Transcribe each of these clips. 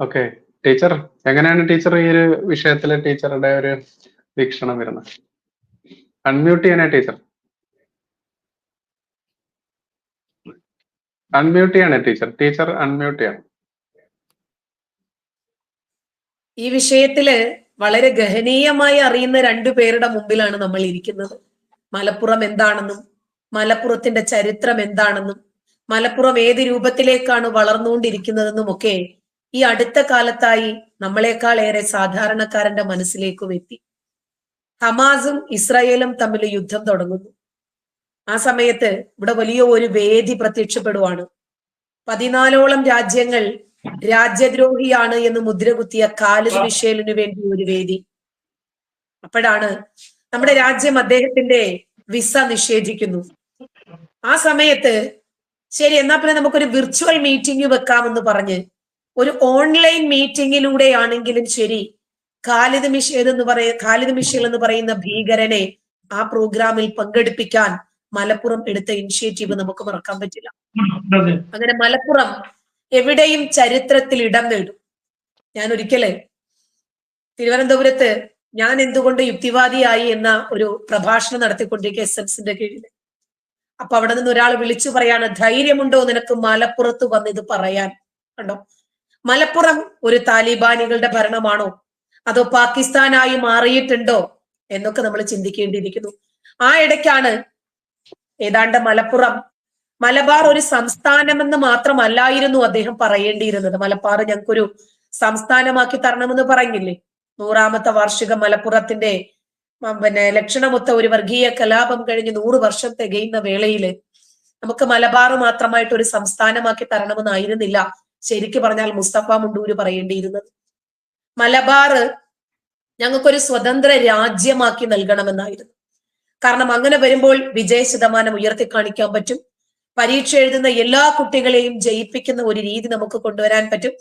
Okay teacher എങ്ങനെയാണ് teacher ഈ ഒരു വിഷയത്തിൽ ടീച്ചറുടെ ഒരു വീക്ഷണം വരുന്നത്? അൺമ്യൂട്ട് ചെയ്യാനാ ടീച്ചർ അൺമ്യൂട്ട് ചെയ്യണേ ടീച്ചർ ടീച്ചർ അൺമ്യൂട്ട് ചെയ്യണം ഈ വിഷയത്തിൽ വളരെ ഗഹനീയമായി അറിയുന്ന രണ്ടു പേരുടെ മുമ്പിലാണ് നമ്മൾ ഇരിക്കുന്നത്. മലപ്പുറം എന്താണെന്നും മലപ്പുറത്തിന്റെ ചരിത്രം എന്താണെന്നും മലപ്പുറം ഏത് രൂപത്തിലേക്കാണ് വളർന്നുകൊണ്ടിരിക്കുന്നതെന്നും ഒക്കെ ഈ അടുത്ത കാലത്തായി നമ്മളെക്കാൾ ഏറെ സാധാരണക്കാരന്റെ മനസ്സിലേക്കും എത്തി. ഹമാസും ഇസ്രായേലും തമ്മിൽ യുദ്ധം തുടങ്ങുന്നു. ആ സമയത്ത് ഇവിടെ വലിയ ഒരു വേദി പ്രത്യക്ഷപ്പെടുവാണ്. പതിനാലോളം രാജ്യങ്ങൾ രാജ്യദ്രോഹിയാണ് എന്ന് മുദ്രകുത്തിയ ഖാലിദ് മിഷേലിന് വേണ്ടി ഒരു വേദി. അപ്പോഴാണ് നമ്മുടെ രാജ്യം അദ്ദേഹത്തിന്റെ വിസ നിഷേധിക്കുന്നു. ആ സമയത്ത് ശരി എന്നാ പിന്നെ നമുക്കൊരു വിർച്വൽ മീറ്റിംഗ് വെക്കാമെന്ന് പറഞ്ഞ് ഒരു ഓൺലൈൻ മീറ്റിംഗിലൂടെ ആണെങ്കിലും ശരി ഖാലിദ് മിഷേൽ എന്ന് പറയ ഖാലിദ് മിഷേൽ എന്ന് പറയുന്ന ഭീകരനെ ആ പ്രോഗ്രാമിൽ പങ്കെടുപ്പിക്കാൻ മലപ്പുറം എടുത്ത ഇനിഷ്യേറ്റീവ് നമുക്ക് മറക്കാൻ പറ്റില്ല. അങ്ങനെ മലപ്പുറം എവിടെയും ചരിത്രത്തിൽ ഇടം നേടും. ഞാൻ ഒരിക്കലേ തിരുവനന്തപുരത്ത് ഞാൻ എന്തുകൊണ്ട് യുക്തിവാദിയായി എന്ന ഒരു പ്രഭാഷണം നടത്തിക്കൊണ്ടിരിക്കുക എസ് എൻസിന്റെ കീഴിൽ അപ്പൊ അവിടെ നിന്ന് ഒരാൾ വിളിച്ചു പറയാണ് ധൈര്യമുണ്ടോ നിനക്ക് മലപ്പുറത്ത് വന്ന് ഇത് പറയാൻ? കണ്ടോ? മലപ്പുറം ഒരു താലിബാനികളുടെ ഭരണമാണോ? അതോ പാകിസ്ഥാനായി മാറിയിട്ടുണ്ടോ? എന്നൊക്കെ നമ്മൾ ചിന്തിക്കേണ്ടിയിരിക്കുന്നു. ആ ഇടയ്ക്കാണ് ഏതാണ്ട് മലപ്പുറം മലബാർ ഒരു സംസ്ഥാനമെന്ന് മാത്രമല്ലായിരുന്നു അദ്ദേഹം പറയേണ്ടിയിരുന്നത്. മലബാർ ഞങ്ങൾക്കൊരു സംസ്ഥാനമാക്കി തരണമെന്ന് പറഞ്ഞില്ലേ? നൂറാമത്തെ വാർഷിക മലപ്പുറത്തിന്റെ പിന്നെ ലക്ഷണമൊത്ത ഒരു വർഗീയ കലാപം കഴിഞ്ഞ് നൂറ് വർഷം തികയുന്ന വേളയിൽ നമുക്ക് മലബാർ മാത്രമായിട്ട് ഒരു സംസ്ഥാനമാക്കി തരണമെന്നായിരുന്നില്ല. ശരിക്ക് പറഞ്ഞാൽ മുസ്തഫ മുണ്ടൂര് പറയേണ്ടിയിരുന്നത്? മലബാർ ഞങ്ങൾക്കൊരു സ്വതന്ത്ര രാജ്യമാക്കി നൽകണമെന്നായിരുന്നു. കാരണം അങ്ങനെ വരുമ്പോൾ വിജയ ശതമാനം ഉയർത്തി കാണിക്കാൻ പറ്റും. പരീക്ഷ എഴുതുന്ന എല്ലാ കുട്ടികളെയും ജയിപ്പിക്കുന്ന ഒരു രീതി നമുക്ക് കൊണ്ടുവരാൻ പറ്റും.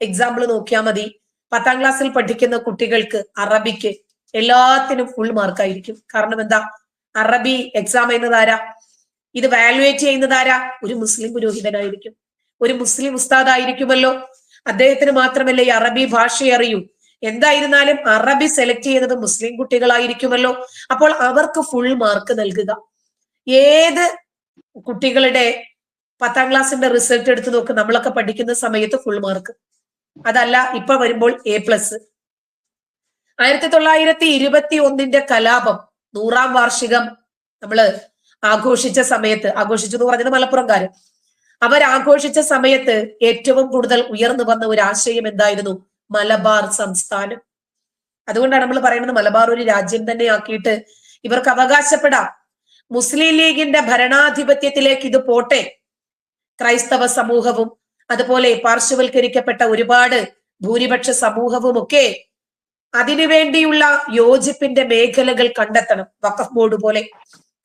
എക്സാമ്പിൾ നോക്കിയാൽ മതി. പത്താം ക്ലാസ്സിൽ പഠിക്കുന്ന കുട്ടികൾക്ക് അറബിക്ക് എല്ലാത്തിനും ഫുൾ മാർക്കായിരിക്കും കാരണം എന്താ? അറബി എക്സാം ചെയ്യുന്നത് ആരാ ഇത് വാലുവേറ്റ് ചെയ്യുന്നത് ആരാ ഒരു മുസ്ലിം പുരോഹിതനായിരിക്കും. ഒരു മുസ്ലിം ഉസ്താദായിരിക്കുമല്ലോ. അദ്ദേഹത്തിന് മാത്രമല്ല ഈ അറബി ഭാഷ അറിയൂ. എന്തായിരുന്നാലും അറബി സെലക്ട് ചെയ്യുന്നത് മുസ്ലിം കുട്ടികളായിരിക്കുമല്ലോ. അപ്പോൾ അവർക്ക് ഫുൾ മാർക്ക് നൽകുക. ഏത് കുട്ടികളുടെ പത്താം ക്ലാസ്സിന്റെ റിസൾട്ട് എടുത്ത് നോക്ക്. നമ്മളൊക്കെ പഠിക്കുന്ന സമയത്ത് ഫുൾ മാർക്ക് അതല്ല ഇപ്പൊ വരുമ്പോൾ എ പ്ലസ് ആയിരത്തി തൊള്ളായിരത്തി ഇരുപത്തി ഒന്നിന്റെ കലാപം നൂറാം വാർഷികം നമ്മൾ ആഘോഷിച്ച സമയത്ത് ആഘോഷിച്ചു എന്ന് പറഞ്ഞത് മലപ്പുറംകാരൻ അവർ ആഘോഷിച്ച സമയത്ത് ഏറ്റവും കൂടുതൽ ഉയർന്നു വന്ന ഒരു ആശയം എന്തായിരുന്നു? മലബാർ സംസ്ഥാനം. അതുകൊണ്ടാണ് നമ്മൾ പറയുന്നത് മലബാർ ഒരു രാജ്യം തന്നെ ആക്കിയിട്ട് ഇവർക്ക് അവകാശപ്പെടാം. മുസ്ലിം ലീഗിന്റെ ഭരണാധിപത്യത്തിലേക്ക് ഇത് പോട്ടെ. ക്രൈസ്തവ സമൂഹവും അതുപോലെ പാർശ്വവൽക്കരിക്കപ്പെട്ട ഒരുപാട് ഭൂരിപക്ഷ സമൂഹവും ഒക്കെ അതിനുവേണ്ടിയുള്ള യോജിപ്പിന്റെ മേഖലകൾ കണ്ടെത്തണം. വഖഫ് ബോർഡ് പോലെ.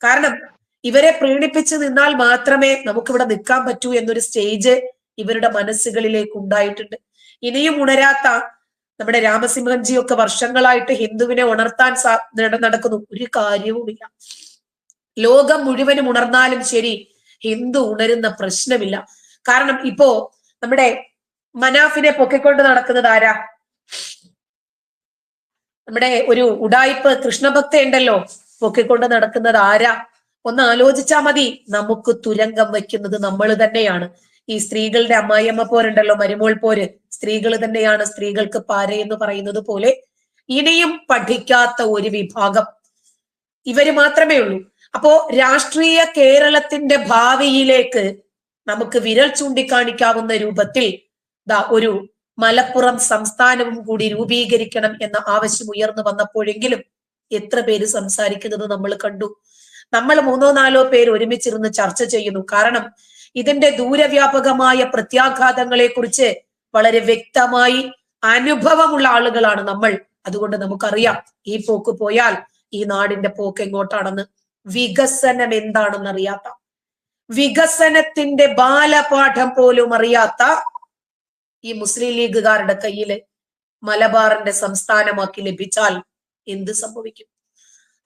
കാരണം ഇവരെ പ്രീണിപ്പിച്ച് നിന്നാൽ മാത്രമേ നമുക്കിവിടെ നിൽക്കാൻ പറ്റൂ എന്നൊരു സ്റ്റേജ് ഇവരുടെ മനസ്സുകളിലേക്ക് ഉണ്ടായിട്ടുണ്ട്. ഇനിയും ഉണരാത്ത നമ്മുടെ രാമസിംഹൻജി ഒക്കെ വർഷങ്ങളായിട്ട് ഹിന്ദുവിനെ ഉണർത്താൻ സാ നടക്കുന്നു. ഒരു കാര്യവുമില്ല. ലോകം മുഴുവനും ഉണർന്നാലും ശരി ഹിന്ദു ഉണരുന്ന പ്രശ്നമില്ല. കാരണം ഇപ്പോ നമ്മുടെ മനാഫിനെ പൊക്കിക്കൊണ്ട് നടക്കുന്നത് ആരാ? നമ്മുടെ ഒരു ഉടായിപ്പ് കൃഷ്ണഭക്ത ഉണ്ടല്ലോ പൊക്കിക്കൊണ്ട് നടക്കുന്നത് ആരാ? ഒന്ന് ആലോചിച്ചാ മതി. നമുക്ക് തുരങ്കം വെക്കുന്നത് നമ്മൾ തന്നെയാണ്. ഈ സ്ത്രീകളുടെ അമ്മായിയമ്മ പോരുണ്ടല്ലോ മരുമോൾ പോര്. സ്ത്രീകൾ തന്നെയാണ് സ്ത്രീകൾക്ക് പാര എന്ന് പറയുന്നത് പോലെ ഇനിയും പഠിക്കാത്ത ഒരു വിഭാഗം ഇവർ മാത്രമേ ഉള്ളൂ. അപ്പോ രാഷ്ട്രീയ കേരളത്തിന്റെ ഭാവിയിലേക്ക് നമുക്ക് വിരൽ ചൂണ്ടിക്കാണിക്കാവുന്ന രൂപത്തിൽ ദാ ഒരു മലപ്പുറം സംസ്ഥാനവും കൂടി രൂപീകരിക്കണം എന്ന ആവശ്യം ഉയർന്നു വന്നപ്പോഴെങ്കിലും എത്ര പേര് സംസാരിക്കുന്നത് നമ്മൾ കണ്ടു. നമ്മൾ മൂന്നോ നാലോ പേര് ഒരുമിച്ചിരുന്ന് ചർച്ച ചെയ്യുന്നു. കാരണം ഇതിന്റെ ദൂരവ്യാപകമായ പ്രത്യാഘാതങ്ങളെ കുറിച്ച് വളരെ വ്യക്തമായി അനുഭവമുള്ള ആളുകളാണ് നമ്മൾ. അതുകൊണ്ട് നമുക്കറിയാം ഈ പോക്ക് പോയാൽ ഈ നാടിന്റെ പോക്ക് എങ്ങോട്ടാണെന്ന്. വികസനം എന്താണെന്ന് അറിയാത്ത വികസനത്തിന്റെ ബാലപാഠം പോലും അറിയാത്ത ഈ മുസ്ലിം ലീഗുകാരുടെ കയ്യിൽ മലബാറിന്റെ സംസ്ഥാനമാക്കി ലഭിച്ചാൽ എന്ത് സംഭവിക്കും?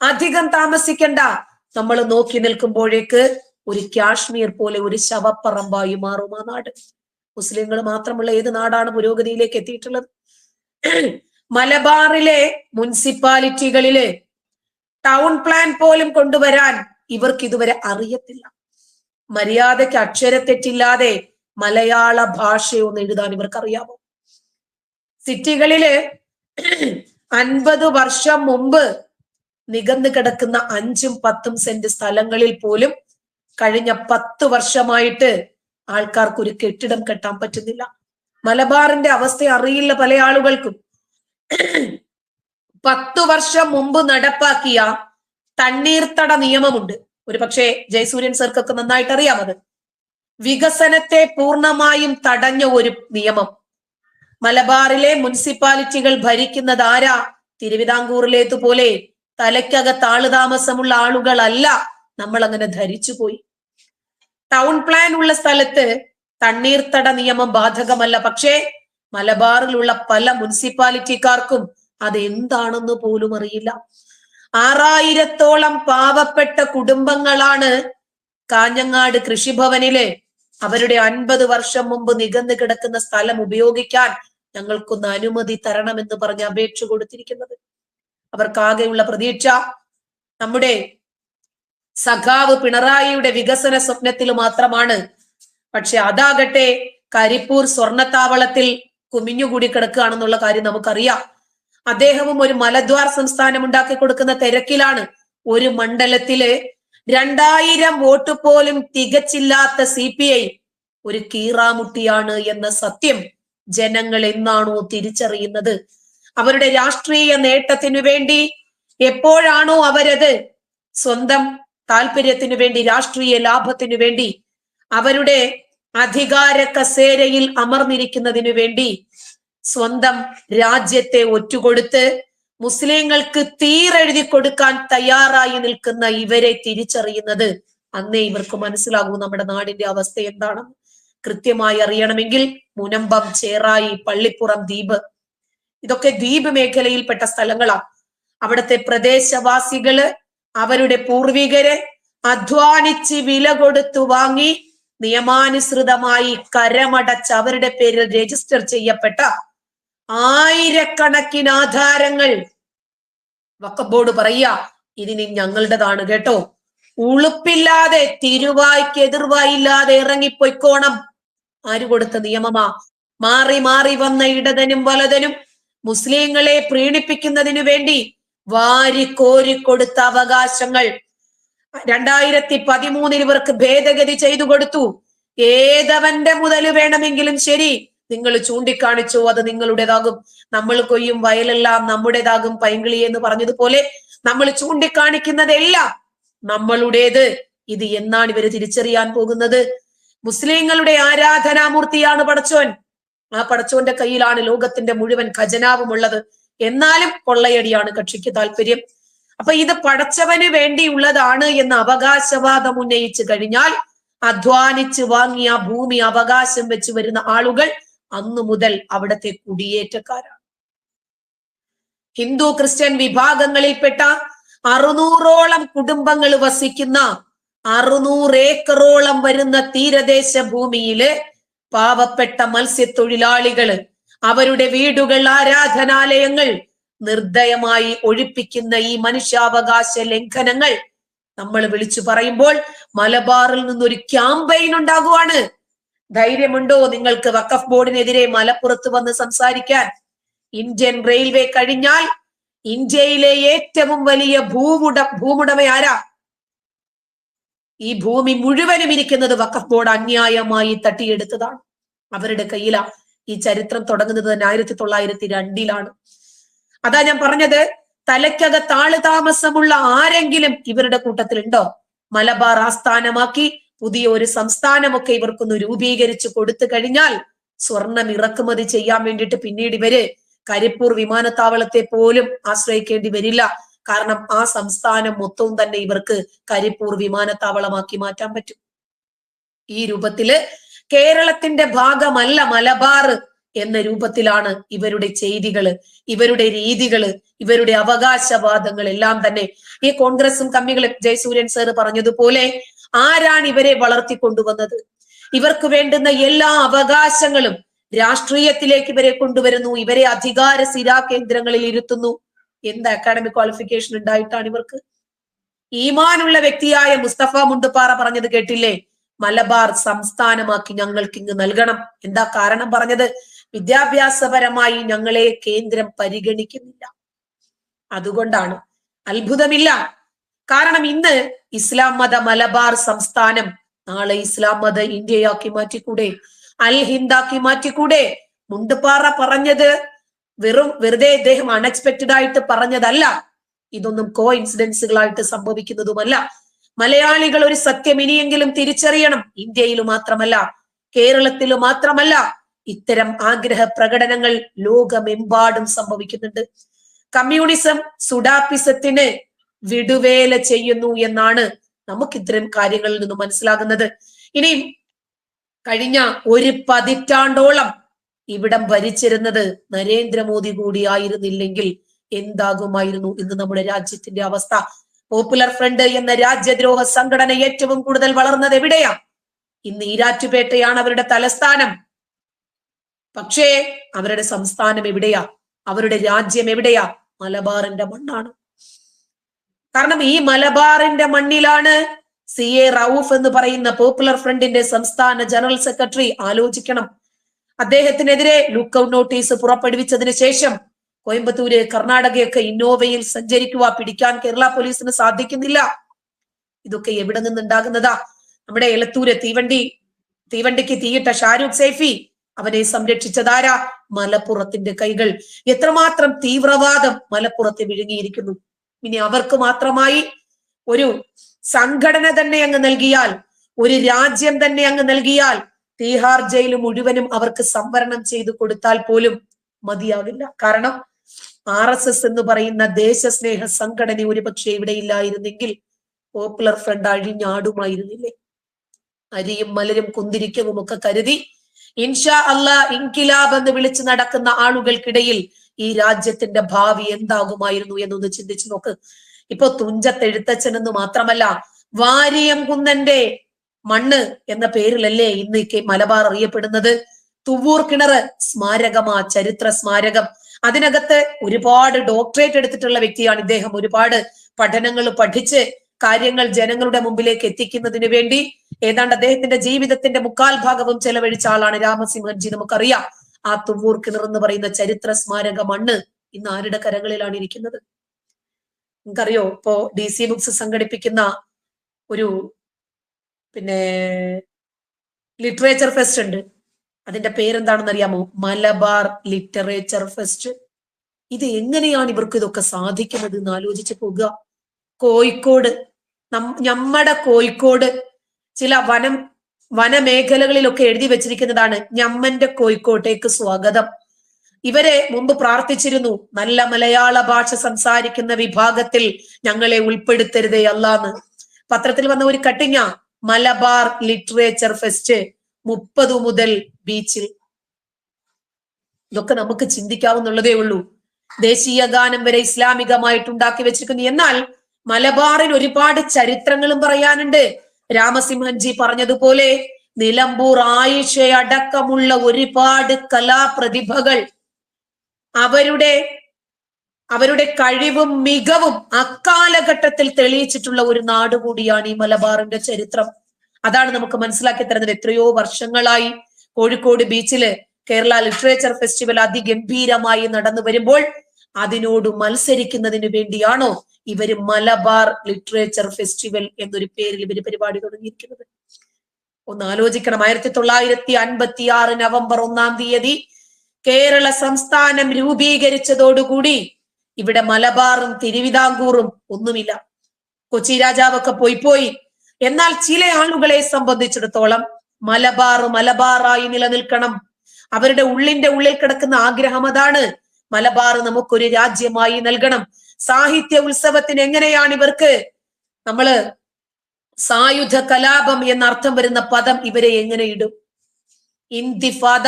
അധികം താമസിക്കണ്ട. നമ്മൾ നോക്കി നിൽക്കുമ്പോഴേക്ക് ഒരു കാശ്മീർ പോലെ ഒരു ശവപ്പറമ്പായി മാറും ആ നാട്. മുസ്ലിങ്ങൾ മാത്രമുള്ള ഏത് നാടാണ് പുരോഗതിയിലേക്ക് എത്തിയിട്ടുള്ളത്? മലബാറിലെ മുനിസിപ്പാലിറ്റികളിലെ ടൗൺ പ്ലാൻ പോലും കൊണ്ടുവരാൻ ഇവർക്ക് ഇതുവരെ അറിയത്തില്ല. മര്യാദയ്ക്ക് അക്ഷരത്തെറ്റില്ലാതെ മലയാള ഭാഷയൊന്ന് എഴുതാൻ ഇവർക്ക് അറിയാമോ സിറ്റികളിൽ അൻപത് വർഷം മുമ്പ് നികന്നു കിടക്കുന്ന അഞ്ചും പത്തും സെന്റ് സ്ഥലങ്ങളിൽ പോലും കഴിഞ്ഞ പത്ത് വർഷമായിട്ട് ആൾക്കാർക്ക് ഒരു കെട്ടിടം കെട്ടാൻ പറ്റുന്നില്ല. മലബാറിന്റെ അവസ്ഥ അറിയില്ല പല ആളുകൾക്കും. പത്തു വർഷം മുമ്പ് നടപ്പാക്കിയ തണ്ണീർത്തട നിയമമുണ്ട്. ഒരു പക്ഷേ ജയസൂര്യൻ സർക്കൊക്കെ നന്നായിട്ട് അറിയാം അത്. വികസനത്തെ പൂർണമായും തടഞ്ഞ ഒരു നിയമം. മലബാറിലെ മുനിസിപ്പാലിറ്റികൾ ഭരിക്കുന്നത് ആരാ? തിരുവിതാംകൂറിലേതുപോലെ തലയ്ക്കകത്ത് ആളുതാമസമുള്ള ആളുകളല്ല നമ്മൾ അങ്ങനെ ധരിച്ചു പോയി ടൗൺ പ്ലാൻ ഉള്ള സ്ഥലത്ത് തണ്ണീർത്തട നിയമം ബാധകമല്ല. പക്ഷേ മലബാറിലുള്ള പല മുനിസിപ്പാലിറ്റിക്കാർക്കും അത് എന്താണെന്ന് പോലും അറിയില്ല. ആറായിരത്തോളം പാവപ്പെട്ട കുടുംബങ്ങളാണ് കാഞ്ഞങ്ങാട് കൃഷിഭവനിൽ അവരുടെ അൻപത് വർഷം മുമ്പ് നികന്നു കിടക്കുന്ന സ്ഥലം ഉപയോഗിക്കാൻ ഞങ്ങൾക്കൊന്ന് അനുമതി തരണമെന്ന് പറഞ്ഞ് അപേക്ഷ കൊടുത്തിരിക്കുന്നത്. അവർക്കാകെയുള്ള പ്രതീക്ഷ. നമ്മുടെ സഖാവ് പിണറായിയുടെ വികസന സ്വപ്നത്തിൽ മാത്രമാണ്. പക്ഷെ അതാകട്ടെ കരിപ്പൂർ സ്വർണത്താവളത്തിൽ കുമിഞ്ഞുകൂടി കിടക്കുകയാണെന്നുള്ള കാര്യം നമുക്കറിയാം. അദ്ദേഹവും ഒരു മലദ്വാർ സംസ്ഥാനം ഉണ്ടാക്കി കൊടുക്കുന്ന തിരക്കിലാണ് ഒരു മണ്ഡലത്തിൽ രണ്ടായിരം വോട്ട് പോലും തികച്ചില്ലാത്ത സി പി ഐ ഒരു കീറാമുട്ടിയാണ് എന്ന സത്യം ജനങ്ങൾ എന്നാണോ തിരിച്ചറിയുന്നത്? അവരുടെ രാഷ്ട്രീയ നേട്ടത്തിനു വേണ്ടി എപ്പോഴാണോ അവരത് സ്വന്തം താല്പര്യത്തിനു വേണ്ടി രാഷ്ട്രീയ ലാഭത്തിനു വേണ്ടി അവരുടെ അധികാര കസേരയിൽ അമർന്നിരിക്കുന്നതിനു വേണ്ടി സ്വന്തം രാജ്യത്തെ ഒറ്റുകൊടുത്ത് മുസ്ലിങ്ങൾക്ക് തീരെഴുതി കൊടുക്കാൻ തയ്യാറായി നിൽക്കുന്ന ഇവരെ തിരിച്ചറിയുന്നത് അന്നേ ഇവർക്ക് മനസ്സിലാകൂ നമ്മുടെ നാടിന്റെ അവസ്ഥ എന്താണെന്ന് കൃത്യമായി അറിയണമെങ്കിൽ മുനമ്പം ചേറായി പള്ളിപ്പുറം ദ്വീപ് ഇതൊക്കെ ദ്വീപ് മേഖലയിൽപ്പെട്ട സ്ഥലങ്ങളാണ് അവിടുത്തെ പ്രദേശവാസികൾ അവരുടെ പൂർവികര് അധ്വാനിച്ച് വില കൊടുത്തു വാങ്ങി നിയമാനുസൃതമായി കരമടച്ച് അവരുടെ പേരിൽ രജിസ്റ്റർ ചെയ്യപ്പെട്ട ആയിരക്കണക്കിന് ആധാരങ്ങൾ. വക്കബോർഡ് ബോർഡ് പറയുക ഇതിനി ഞങ്ങളുടേതാണ് കേട്ടോ. ഉളുപ്പില്ലാതെ തിരുവായ്ക്ക് എതിർവായില്ലാതെ ഇറങ്ങിപ്പോയിക്കോണം. ആര് കൊടുത്ത നിയമമാ? മാറി മാറി വന്ന ഇടതനും വലതനും മുസ്ലിങ്ങളെ പ്രീണിപ്പിക്കുന്നതിനു വേണ്ടി വാരി കോരി കൊടുത്ത അവകാശങ്ങൾ രണ്ടായിരത്തി പതിമൂന്നിൽ ഇവർക്ക് ഭേദഗതി ചെയ്തു കൊടുത്തു. ഏതവന്റെ മുതൽ വേണമെങ്കിലും ശരി. നിങ്ങൾ ചൂണ്ടിക്കാണിച്ചു അത് നിങ്ങളുടേതാകും. നമ്മൾ കൊയ്യും വയലെല്ലാം നമ്മുടേതാകും പൈങ്കിളി എന്ന് പറഞ്ഞതുപോലെ നമ്മൾ ചൂണ്ടിക്കാണിക്കുന്നതെല്ലാം നമ്മളുടേത്. ഇത് എന്നാണ് ഇവർ തിരിച്ചറിയാൻ പോകുന്നത്? മുസ്ലിങ്ങളുടെ ആരാധനാമൂർത്തിയാണ് പടച്ചോൻ. ആ പടച്ചോന്റെ കയ്യിലാണ് ലോകത്തിന്റെ മുഴുവൻ ഖജനാവും ഉള്ളത്. എന്നാലും കൊള്ളയടിയാണ് കക്ഷിക്ക് താല്പര്യം. അപ്പൊ ഇത് പടച്ചവന് വേണ്ടിയുള്ളതാണ് എന്ന് അവകാശവാദം ഉന്നയിച്ചു കഴിഞ്ഞാൽ അധ്വാനിച്ച് വാങ്ങിയ ഭൂമി അവകാശം വെച്ച് വരുന്ന ആളുകൾ അന്നു മുതൽ അവിടത്തെ കുടിയേറ്റക്കാരാണ്. ഹിന്ദു ക്രിസ്ത്യൻ വിഭാഗങ്ങളിൽപ്പെട്ട അറുന്നൂറോളം കുടുംബങ്ങൾ വസിക്കുന്ന അറുന്നൂറ് ഏക്കറോളം വരുന്ന തീരദേശ ഭൂമിയിൽ പാവപ്പെട്ട മത്സ്യത്തൊഴിലാളികൾ അവരുടെ വീടുകൾ ആരാധനാലയങ്ങൾ നിർദ്ദയമായി ഒഴിപ്പിക്കുന്ന ഈ മനുഷ്യാവകാശ ലംഘനങ്ങൾ നമ്മൾ വിളിച്ചു പറയുമ്പോൾ മലബാറിൽ നിന്നൊരു ക്യാമ്പയിൻ ഉണ്ടാകുവാണ്. ധൈര്യമുണ്ടോ നിങ്ങൾക്ക് വഖഫ് ബോർഡിനെതിരെ മലപ്പുറത്ത് വന്ന് സംസാരിക്കാൻ? ഇന്ത്യൻ റെയിൽവേ കഴിഞ്ഞാൽ ഇന്ത്യയിലെ ഏറ്റവും വലിയ ഭൂമുട ഭൂമുടമ ആരാ ഈ ഭൂമി മുഴുവനും ഇരിക്കുന്നത് വഖഫ് ബോർഡ് അന്യായമായി തട്ടിയെടുത്തതാണ്. അവരുടെ കയ്യിലാ ഈ ചരിത്രം തുടങ്ങുന്നത് തന്നെ ആയിരത്തി തൊള്ളായിരത്തി രണ്ടിലാണ്. അതാ ഞാൻ പറഞ്ഞത് തലയ്ക്കകത്ത് ആൾ താമസമുള്ള ആരെങ്കിലും ഇവരുടെ കൂട്ടത്തിലുണ്ടോ? മലബാർ ആസ്ഥാനമാക്കി പുതിയ ഒരു സംസ്ഥാനമൊക്കെ ഇവർക്കൊന്ന് രൂപീകരിച്ചു കൊടുത്തു കഴിഞ്ഞാൽ സ്വർണം ഇറക്കുമതി ചെയ്യാൻ വേണ്ടിയിട്ട് പിന്നീട് ഇവർ കരിപ്പൂർ വിമാനത്താവളത്തെ പോലും ആശ്രയിക്കേണ്ടി വരില്ല. കാരണം ആ സംസ്ഥാനം മൊത്തവും തന്നെ ഇവർക്ക് കരിപ്പൂർ വിമാനത്താവളമാക്കി മാറ്റാൻ പറ്റും. ഈ രൂപത്തിൽ കേരളത്തിന്റെ ഭാഗമല്ല മലബാർ എന്ന രൂപത്തിലാണ് ഇവരുടെ ചെയ്തികൾ ഇവരുടെ രീതികൾ ഇവരുടെ അവകാശവാദങ്ങൾ എല്ലാം തന്നെ. ഈ കോൺഗ്രസും കമ്മികളും ജയസൂര്യൻ സാർ പറഞ്ഞതുപോലെ ആരാണ് ഇവരെ വളർത്തിക്കൊണ്ടുവന്നത്? ഇവർക്ക് വേണ്ടുന്ന എല്ലാ അവകാശങ്ങളും രാഷ്ട്രീയത്തിലേക്ക് ഇവരെ കൊണ്ടുവരുന്നു ഇവരെ അധികാര സ്ഥിരാ കേന്ദ്രങ്ങളിൽ ഇരുത്തുന്നു. എന്ത് അക്കാഡമിക് ക്വാളിഫിക്കേഷൻ ഉണ്ടായിട്ടാണ് ഇവർക്ക്? ഈമാനുള്ള വ്യക്തിയായ മുസ്തഫ മുണ്ടുപാറ പറഞ്ഞത് കേട്ടില്ലേ? മലബാർ സംസ്ഥാനമാക്കി ഞങ്ങൾക്ക് ഇങ്ങ് നൽകണം. എന്താ കാരണം പറഞ്ഞത്? വിദ്യാഭ്യാസപരമായി ഞങ്ങളെ കേന്ദ്രം പരിഗണിക്കുന്നില്ല. അതുകൊണ്ടാണ്. അത്ഭുതമില്ല. കാരണം ഇന്ന് ഇസ്ലാം മത മലബാർ സംസ്ഥാനം നാളെ ഇസ്ലാം മത ഇന്ത്യയാക്കി മാറ്റിക്കൂടെ? അൽ ഹിന്ദാക്കി മാറ്റിക്കൂടെ? മുണ്ടുപാറ പറഞ്ഞത് വെറും വെറുതെ ഇദ്ദേഹം അൺഎക്സ്പെക്റ്റഡ് ആയിട്ട് പറഞ്ഞതല്ല. ഇതൊന്നും കോ ഇൻസിഡൻസുകളായിട്ട് സംഭവിക്കുന്നതുമല്ല. മലയാളികൾ ഒരു സത്യം ഇനിയെങ്കിലും തിരിച്ചറിയണം. ഇന്ത്യയിൽ മാത്രമല്ല കേരളത്തിൽ മാത്രമല്ല ഇത്തരം ആഗ്രഹ പ്രകടനങ്ങൾ ലോകമെമ്പാടും സംഭവിക്കുന്നുണ്ട്. കമ്മ്യൂണിസം സുഡാപ്പിസത്തിന് വിടുവേല ചെയ്യുന്നു എന്നാണ് നമുക്ക് ഇത്തരം കാര്യങ്ങളിൽ നിന്നും മനസ്സിലാകുന്നത്. ഇനിയും കഴിഞ്ഞ ഒരു പതിറ്റാണ്ടോളം ഇവിടം ഭരിച്ചിരുന്നത് നരേന്ദ്രമോദി കൂടി ആയിരുന്നില്ലെങ്കിൽ എന്താകുമായിരുന്നു ഇന്ന് നമ്മുടെ രാജ്യത്തിന്റെ അവസ്ഥ? പോപ്പുലർ ഫ്രണ്ട് എന്ന രാജ്യദ്രോഹ സംഘടന ഏറ്റവും കൂടുതൽ വളർന്നത് എവിടെയാ? ഇന്ന് ഈരാറ്റുപേട്ടയാണ് അവരുടെ തലസ്ഥാനം. പക്ഷേ അവരുടെ സംസ്ഥാനം എവിടെയാ? അവരുടെ രാജ്യം എവിടെയാ? മലബാറിന്റെ മണ്ണാണ്. കാരണം ഈ മലബാറിന്റെ മണ്ണിലാണ് സി എ റൌഫ് എന്ന് പറയുന്ന പോപ്പുലർ ഫ്രണ്ടിന്റെ സംസ്ഥാന ജനറൽ സെക്രട്ടറി ആലോചിക്കണം. അദ്ദേഹത്തിനെതിരെ ലുക്കൌട്ട് നോട്ടീസ് പുറപ്പെടുവിച്ചതിന് ശേഷം കോയമ്പത്തൂര് കർണാടകയൊക്കെ ഇന്നോവയിൽ സഞ്ചരിക്കുക പിടിക്കാൻ കേരള പോലീസിന് സാധിക്കുന്നില്ല. ഇതൊക്കെ എവിടെ നിന്നുണ്ടാകുന്നതാ? നമ്മുടെ എലത്തൂര് തീവണ്ടി തീവണ്ടിക്ക് തീയിട്ട ഷാരൂഖ് സേഫി അവനെ സംരക്ഷിച്ചതാരാ? മലപ്പുറത്തിന്റെ കൈകൾ. എത്രമാത്രം തീവ്രവാദം മലപ്പുറത്തെ വിഴുങ്ങിയിരിക്കുന്നു. ഇനി അവർക്ക് മാത്രമായി ഒരു സംഘടന തന്നെ അങ്ങ് നൽകിയാൽ ഒരു രാജ്യം തന്നെ അങ്ങ് നൽകിയാൽ തീഹാർ ജയിൽ മുഴുവനും അവർക്ക് സംവരണം ചെയ്തു കൊടുത്താൽ പോലും മതിയാവില്ല. കാരണം ആർ എസ് എസ് എന്ന് പറയുന്ന ദേശസ്നേഹ സംഘടന ഒരുപക്ഷെ ഇവിടെ ഇല്ലായിരുന്നെങ്കിൽ പോപ്പുലർ ഫ്രണ്ട് അഴിഞ്ഞാടുമായിരുന്നില്ലേ അരിയും മലരും കുന്തിരിക്കവും ഒക്കെ കരുതി ഇൻഷാ അല്ല ഇൻകിലാബ് എന്ന് വിളിച്ച് നടക്കുന്ന ആളുകൾക്കിടയിൽ ഈ രാജ്യത്തിന്റെ ഭാവി എന്താകുമായിരുന്നു എന്നൊന്ന് ചിന്തിച്ചു നോക്ക്. ഇപ്പൊ തുഞ്ചത്തെഴുത്തച്ഛൻ എന്ന് മാത്രമല്ല വാരിയം കുന്നന്റെ മണ്ണ് എന്ന പേരിലല്ലേ ഇന്ന് മലബാർ അറിയപ്പെടുന്നത്? തുവ്വൂർ കിണർ സ്മാരകമാ ചരിത്ര സ്മാരകം. അതിനകത്ത് ഒരുപാട് ഡോക്ടറേറ്റ് എടുത്തിട്ടുള്ള വ്യക്തിയാണ് ഇദ്ദേഹം. ഒരുപാട് പഠനങ്ങൾ പഠിച്ച് കാര്യങ്ങൾ ജനങ്ങളുടെ മുമ്പിലേക്ക് എത്തിക്കുന്നതിന് വേണ്ടി ഏതാണ്ട് അദ്ദേഹത്തിന്റെ ജീവിതത്തിന്റെ മുക്കാൽ ഭാഗവും ചെലവഴിച്ച ആളാണ് രാമസിംഹൻജി. നമുക്കറിയാം ആ തുവ്വൂർ കിണർ എന്ന് പറയുന്ന ചരിത്ര സ്മാരക മണ്ണ് ഇന്ന് ആരുടെ കരങ്ങളിലാണ് ഇരിക്കുന്നത്? നിങ്ങൾക്കറിയോ? ഇപ്പോ ഡി സി ബുക്സ് സംഘടിപ്പിക്കുന്ന ഒരു പിന്നെ ലിറ്ററേച്ചർ ഫെസ്റ്റ് ഉണ്ട്. അതിന്റെ പേരെന്താണെന്ന് അറിയാമോ മലബാർ ലിറ്ററേച്ചർ ഫെസ്റ്റ് ഇത് എങ്ങനെയാണ് ഇവർക്ക് ഇതൊക്കെ സാധിക്കുന്നത് എന്ന് ആലോചിച്ച് പോകുക കോഴിക്കോട്. നമ്മുടെ കോഴിക്കോട്. ചില വനം വനമേഖലകളിലൊക്കെ എഴുതി വെച്ചിരിക്കുന്നതാണ് ഞമ്മന്റെ കോഴിക്കോട്ടേക്ക് സ്വാഗതം. ഇവരെ മുമ്പ് പ്രാർത്ഥിച്ചിരുന്നു. നല്ല മലയാള ഭാഷ സംസാരിക്കുന്ന വിഭാഗത്തിൽ ഞങ്ങളെ ഉൾപ്പെടുത്തരുതേ അല്ലാന്ന്. പത്രത്തിൽ വന്ന ഒരു കട്ടിങ്ങ. മലബാർ ലിറ്ററേച്ചർ ഫെസ്റ്റ് മുപ്പത് മുതൽ ബീച്ചിൽ. ഇതൊക്കെ നമുക്ക് ചിന്തിക്കാവുന്നുള്ളതേ ഉള്ളൂ. ദേശീയ ഗാനം വരെ ഇസ്ലാമികമായിട്ട് ഉണ്ടാക്കി വെച്ചിരിക്കുന്നു. എന്നാൽ മലബാറിൽ ഒരുപാട് ചരിത്രങ്ങളും പറയാനുണ്ട്. രാമസിംഹൻജി പറഞ്ഞതുപോലെ നിലമ്പൂർ ആയിഷയടക്കമുള്ള ഒരുപാട് കലാപ്രതിഭകൾ അവരുടെ അവരുടെ കഴിവും മികവും അക്കാലഘട്ടത്തിൽ തെളിയിച്ചിട്ടുള്ള ഒരു നാട് കൂടിയാണ് ഈ മലബാറിന്റെ ചരിത്രം. അതാണ് നമുക്ക് മനസ്സിലാക്കി തരുന്നത്. എത്രയോ വർഷങ്ങളായി കോഴിക്കോട് ബീച്ചിൽ കേരള ലിറ്ററേച്ചർ ഫെസ്റ്റിവൽ അതിഗംഭീരമായി നടന്നു വരുമ്പോൾ അതിനോട് മത്സരിക്കുന്നതിന് വേണ്ടിയാണോ ഇവർ മലബാർ ലിറ്ററേച്ചർ ഫെസ്റ്റിവൽ എന്നൊരു പേരിൽ ഇവർ പരിപാടി തുടങ്ങിയിരിക്കുന്നത്. ഒന്ന് ആലോചിക്കണം. ആയിരത്തി തൊള്ളായിരത്തി അൻപത്തി ആറ് നവംബർ ഒന്നാം തീയതി കേരള സംസ്ഥാനം രൂപീകരിച്ചതോടുകൂടി ഇവിടെ മലബാറും തിരുവിതാംകൂറും ഒന്നുമില്ല. കൊച്ചി രാജാവൊക്കെ പോയി പോയി. എന്നാൽ ചില ആളുകളെ സംബന്ധിച്ചിടത്തോളം മലബാർ മലബാറായി നിലനിൽക്കണം. അവരുടെ ഉള്ളിന്റെ ഉള്ളിൽ കിടക്കുന്ന ആഗ്രഹം അതാണ്. മലബാർ നമുക്കൊരു രാജ്യമായി നൽകണം. സാഹിത്യ ഉത്സവത്തിന് എങ്ങനെയാണ് ഇവർക്ക്? നമ്മൾ സായുധ കലാപം എന്നർത്ഥം വരുന്ന പദം ഇവരെ എങ്ങനെ ഇടും? ഇന്തിഫാദ.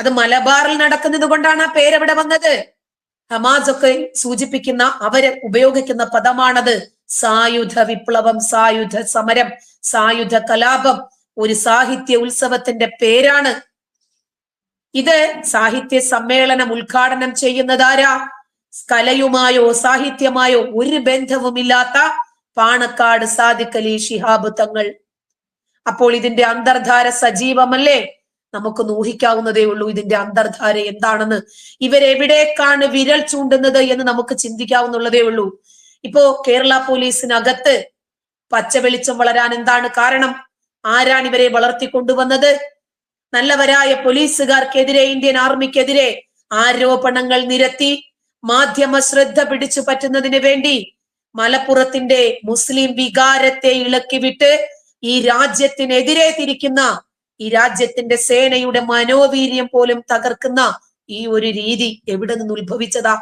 അത് മലബാറിൽ നടക്കുന്നത് കൊണ്ടാണ് ആ പേരവിടെ വന്നത്. ഹമാസ് ഒക്കെ സൂചിപ്പിക്കുന്ന അവർ ഉപയോഗിക്കുന്ന പദമാണത് സായുധ വിപ്ലവം സായുധ സമരം സായുധ കലാപം. ഒരു സാഹിത്യ ഉത്സവത്തിന്റെ പേരാണ്. ഇത് സാഹിത്യ സമ്മേളനം ഉദ്ഘാടനം ചെയ്യുന്നതാരാ? കലയുമായോ സാഹിത്യമായോ ഒരു ബന്ധവുമില്ലാത്ത പാണക്കാട് സാദിഖലി ശിഹാബ് തങ്ങൾ. അപ്പോൾ ഇതിന്റെ അന്തർധാര സജീവമല്ലേ? നമുക്ക് ഊഹിക്കാവുന്നതേ ഉള്ളൂ ഇതിന്റെ അന്തർധാര എന്താണെന്ന്. ഇവരെവിടേക്കാണ് വിരൽ ചൂണ്ടുന്നത് എന്ന് നമുക്ക് ചിന്തിക്കാവുന്നുള്ളതേ ഉള്ളൂ. ഇപ്പോ കേരള പോലീസിനകത്ത് പച്ച വെളിച്ചം വളരാൻ എന്താണ് കാരണം? ആരാണ് ഇവരെ വളർത്തിക്കൊണ്ടുവന്നത് നല്ലവരായ പോലീസുകാർക്കെതിരെ ഇന്ത്യൻ ആർമിക്കെതിരെ ആരോപണങ്ങൾ നിരത്തി മാധ്യമ ശ്രദ്ധ പിടിച്ചു പറ്റുന്നതിന് വേണ്ടി മലപ്പുറത്തിന്റെ മുസ്ലിം വികാരത്തെ ഇളക്കിവിട്ട് ഈ രാജ്യത്തിനെതിരെ തിരിക്കുന്ന ഈ രാജ്യത്തിന്റെ സേനയുടെ മനോവീര്യം പോലും തകർക്കുന്ന ഈ ഒരു രീതി എവിടെ നിന്ന് ഉത്ഭവിച്ചതാ?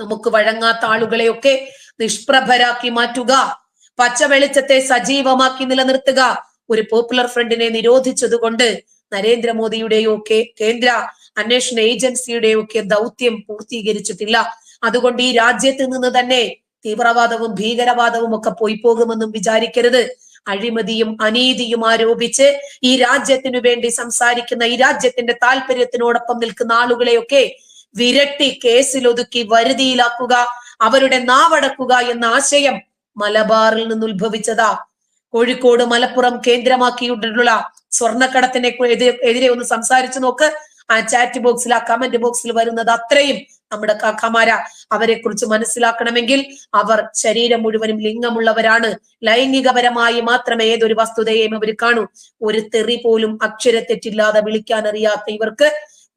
നമുക്ക് വഴങ്ങാത്ത ആളുകളെയൊക്കെ നിഷ്പ്രഭരാക്കി മാറ്റുക പച്ച വെളിച്ചത്തെ സജീവമാക്കി നിലനിർത്തുക ഒരു പോപ്പുലർ ഫ്രണ്ടിനെ നിരോധിച്ചതുകൊണ്ട് നരേന്ദ്രമോദിയുടെയോ ഒക്കെ കേന്ദ്ര അന്വേഷണ ഏജൻസിയുടെയൊക്കെ ദൗത്യം പൂർത്തീകരിച്ചിട്ടില്ല. അതുകൊണ്ട് ഈ രാജ്യത്ത് നിന്ന് തന്നെ തീവ്രവാദവും ഭീകരവാദവും ഒക്കെ പോയി പോകുമെന്നും വിചാരിക്കരുത്. അഴിമതിയും അനീതിയും ആരോപിച്ച് ഈ രാജ്യത്തിനു വേണ്ടി സംസാരിക്കുന്ന ഈ രാജ്യത്തിന്റെ താല്പര്യത്തിനോടൊപ്പം നിൽക്കുന്ന ആളുകളെയൊക്കെ വിരട്ടി കേസിലൊതുക്കി വരുതിയിലാക്കുക അവരുടെ നാവടക്കുക എന്ന ആശയം മലബാറിൽ നിന്ന് ഉത്ഭവിച്ചതാ. കോഴിക്കോട് മലപ്പുറം കേന്ദ്രമാക്കിയിട്ടുള്ള സ്വർണക്കടത്തിനെ എതിരെ ഒന്ന് സംസാരിച്ചു നോക്ക്. ആ ചാറ്റ് ബോക്സിൽ ആ കമന്റ് ബോക്സിൽ വരുന്നത് അത്രയും നമ്മുടെ കാക്കമാര. അവരെ കുറിച്ച് മനസ്സിലാക്കണമെങ്കിൽ അവർ ശരീരം മുഴുവനും ലിംഗമുള്ളവരാണ്. ലൈംഗികപരമായി മാത്രമേ ഏതൊരു വസ്തുതയെയും അവർ കാണൂ. ഒരു തെറി പോലും അക്ഷരത്തെറ്റില്ലാതെ വിളിക്കാൻ അറിയാത്ത ഇവർക്ക്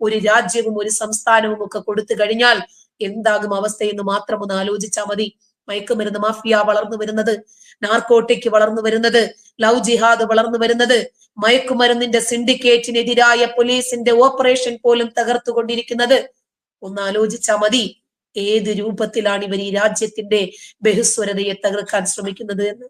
ഒരു രാജ്യവും ഒരു സംസ്ഥാനവും ഒക്കെ കൊടുത്തു കഴിഞ്ഞാൽ എന്താകും അവസ്ഥയെന്ന് മാത്രം ഒന്ന് ആലോചിച്ചാൽ മതി. മയക്കുമരുന്ന് മാഫിയ വളർന്നു വരുന്നത് നാർക്കോട്ടിക് വളർന്നു വരുന്നത് ലവ് ജിഹാദ് വളർന്നു വരുന്നത് മയക്കുമരുന്നിന്റെ സിൻഡിക്കേറ്റിനെതിരായ പോലീസിന്റെ ഓപ്പറേഷൻ പോലും തകർത്തുകൊണ്ടിരിക്കുന്നത്. ഒന്ന് ആലോചിച്ചാ മതി ഏത് രൂപത്തിലാണ് ഇവർ ഈ രാജ്യത്തിന്റെ ബഹുസ്വരതയെ തകർക്കാൻ ശ്രമിക്കുന്നത് എന്ന്.